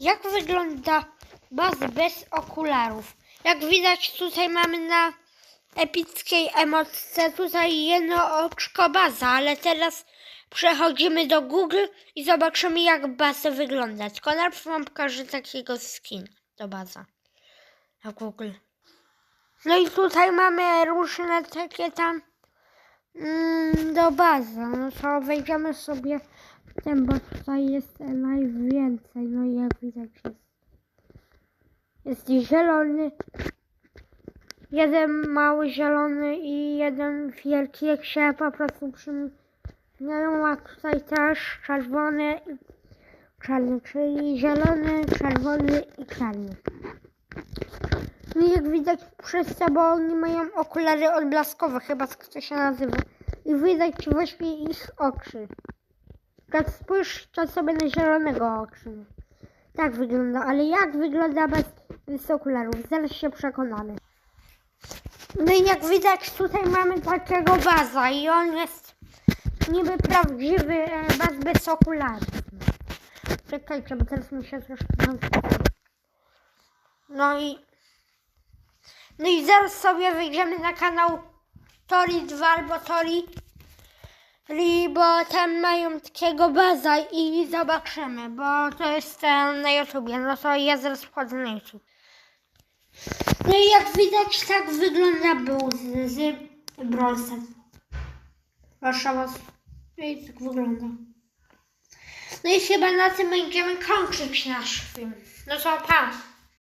Jak wygląda baz bez okularów? Jak widać tutaj mamy na epickiej emotce tutaj jedno oczko baza, ale teraz przechodzimy do Google i zobaczymy jak baza wygląda. Tylko najpierw wam pokażę takiego skin do baza na Google. No i tutaj mamy różne takie tam mm, do bazy. No to wejdziemy sobie w ten, bo tutaj jest najwięcej. No i jak widać jest, zielony, jeden mały zielony i jeden wielki, jak się po prostu przymieniają, a tutaj też czerwony i czarny, czyli zielony, czerwony i czarny. No jak widać przez to, bo oni mają okulary odblaskowe, chyba tak to się nazywa. I widać właśnie ich oczy. Jak spójrzcie sobie na zielonego oczy. Tak wygląda, ale jak wygląda bez, bez okularów? Zaraz się przekonamy. No i jak widać tutaj mamy takiego baza i on jest niby prawdziwy e, baz bez okularów. Czekajcie, bo teraz mi się troszkę... No i no i zaraz sobie wyjdziemy na kanał Tori 2 albo Tori, Ri, bo tam mają takiego baza i zobaczymy, bo to jest na YouTubie. No to ja zaraz wchodzę na YouTube. No i jak widać, tak wygląda był z, z Brolsem. Proszę was. No i tak wygląda. No i chyba na tym będziemy kończyć nasz film. No to pa.